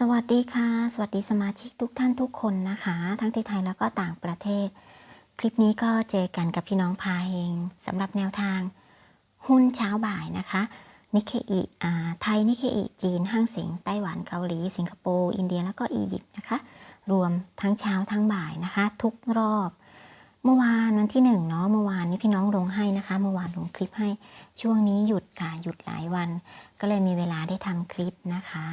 สวัสดีค่ะ สวัสดีสมาชิกทุกท่านทุกคนนะคะ ทั้งไทยแล้วก็ต่างประเทศ คลิปนี้ก็เจอกันกับพี่น้องพาเฮงสำหรับแนวทาง หุ้นเช้าบ่ายนะคะนิเคอิอ่าไทยนิเคอิจีนห้างเสียงไต้หวันเกาหลี สิงคโปร์อินเดียแล้วก็อียิปต์นะคะ รวมทั้งเช้าทั้งบ่ายนะคะ ทุกรอบ เมื่อวานวันที่หนึ่งเนาะเมื่อวานนี้พี่น้องลงให้นะคะ เมื่อวานลงคลิปให้ช่วงนี้หยุดค่ะหยุดหลายวัน ก็เลยมีเวลาได้ทำคลิปนะคะ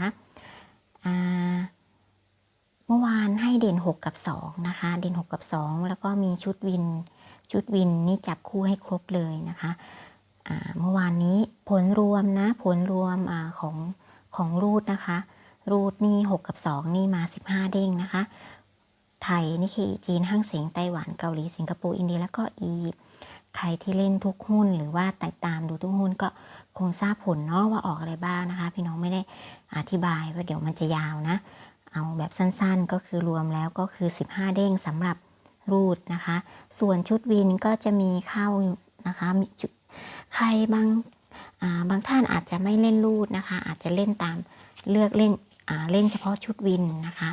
เมื่อวานให้เด่น 6 กับ2นะคะ เด่น 6 กับ 2 แล้วก็มีชุดวิน ชุดวินนี่จับคู่ให้ครบเลยนะคะเมื่อวานนี้ผลรวมนะ ผลรวมอของของรูดนะคะ รูดนี่ 6 กับ 2 นี่มา 15 เด้งนะคะ ไทยนี่คือจีน ห้างเสียงไต้หวัน เกาหลี สิงคโปร์ อินเดีย แล้วก็อียิปต์ ใครที่เล่นทุกหุ้นหรือว่าติดตามดูทุกหุ้นก็คงทราบผลเนาะว่าออกอะไรบ้างนะคะ พี่น้องไม่ได้อธิบายว่าเดี๋ยวมันจะยาวนะ เอาแบบสั้นๆก็คือรวมแล้วก็คือ 15 เด้งสำหรับรูดนะคะ ส่วนชุดวินก็จะมีเข้านะคะมีจุดใครบางาบางท่านอาจจะไม่เล่นรูดนะคะ อาจจะเล่นตามเลือกเล่นเล่นเฉพาะชุดวินนะคะ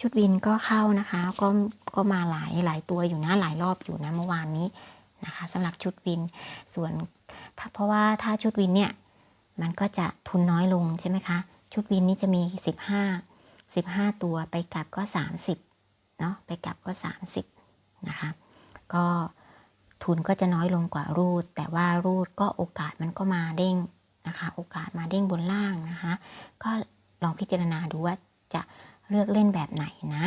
ชุดวินก็เข้านะคะก็ก็มาหลายหลายตัวอยู่นะหลายรอบอยู่นะเมื่อวานนี้ นะคะสำหรับชุดวิน ส่วนถ้าเพราะว่าถ้าชุดวินเนี่ยมันก็จะทุนน้อยลงใช่ไหมคะ ชุดวินนี่จะมี 15 15 ตัวไปกลับก็ 30เนาะไปกลับก็ 30นะคะก็ทุนก็จะน้อยลงกว่ารูด แต่ว่ารูดก็โอกาสมันก็มาเด้งนะคะโอกาสมาเด้งบนล่างนะคะ ก็ลองพิจารณาดูว่าจะเลือกเล่นแบบไหนนะ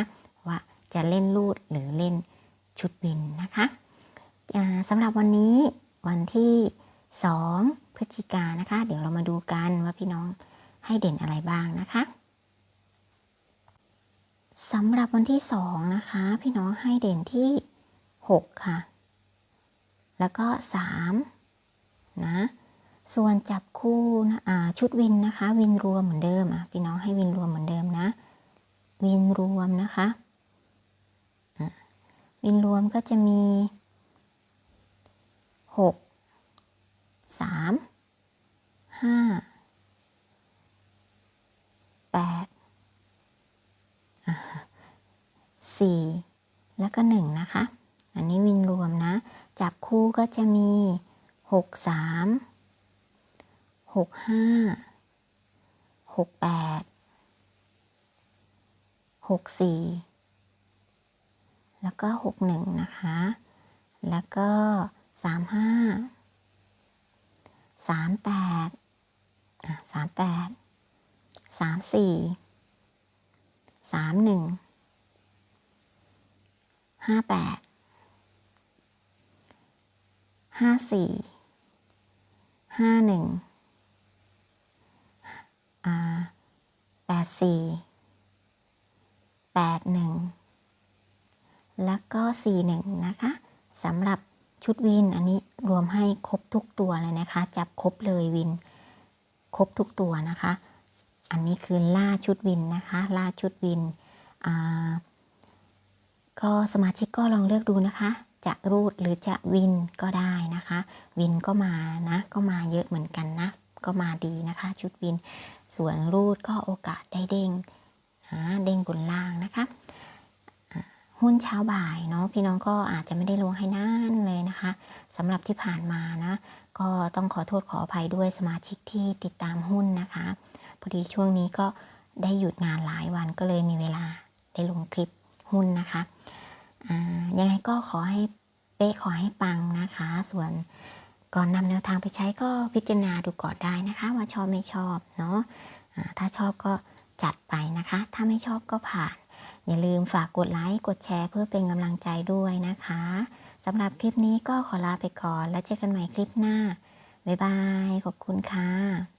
ว่าจะเล่นรูดหรือเล่นชุดวินนะคะ สำหรับวันนี้วันที่ 2 พฤศจิกานะคะ เดี๋ยวเรามาดูกันว่าพี่น้องให้เด่นอะไรบ้างนะคะสำหรับวันที่ 2 นะคะ พี่น้องให้เด่นที่ 6 ค่ะ แล้วก็ 3 นะ ส่วนจับคู่นะอ่าชุดวินนะคะ วินรวมเหมือนเดิมอะพี่น้องให้วินรวมเหมือนเดิมนะ วินรวมนะคะะวินรวมก็จะมี 6 3 5 8สี่แล้วก็หนึ่งนะคะ อันนี้วินรวมนะ จับคู่ก็จะมีหกสามหกห้าหกแปดหกสี่แล้วก็หกหนึ่งนะคะ แล้วก็ สามห้าสามแปดสามแปดสามสี่สามหนึ่งห้าแปดห้าสี่ห้าหนึ่งแปดสี่แปดหนึ่งแล้วก็สี่หนึ่งนะคะสำหรับ ชุดวินอันนี้รวมให้ครบทุกตัวเลยนะคะ จับครบเลยวิน ครบทุกตัวนะคะ อันนี้คือล่าชุดวินนะคะ ล่าชุดวิน ก็สมาชิกก็ลองเลือกดูนะคะ จะรูดหรือจะวินก็ได้นะคะ วินก็มานะ ก็มาเยอะเหมือนกันนะ ก็มาดีนะคะ ชุดวิน ส่วนรูดก็โอกาสได้เด้งเด้งบนล่างนะคะ หุ้นเช้าบ่ายเนาะพี่น้องก็อาจจะไม่ได้ลงให้นานเลยนะคะสำหรับที่ผ่านมานะ ก็ต้องขอโทษขออภัยด้วยสมาชิกที่ติดตามหุ้นนะคะพอดีช่วงนี้ก็ได้หยุดงานหลายวันก็เลยมีเวลาได้ลงคลิปหุ้นนะคะยังไงก็ขอให้เป๊ะขอให้ปังนะคะ ส่วนก่อนนำแนวทางไปใช้ก็พิจารณาดูก่อนได้นะคะ ว่าชอบไม่ชอบเนาะอ่าถ้าชอบก็จัดไปนะคะ ถ้าไม่ชอบก็ผ่าน อย่าลืมฝากกดไลค์ กดแชร์เพื่อเป็นกำลังใจด้วยนะคะสำหรับคลิปนี้ก็ขอลาไปก่อน แล้วเจอกันใหม่คลิปหน้า บ๊ายบาย ขอบคุณค่ะ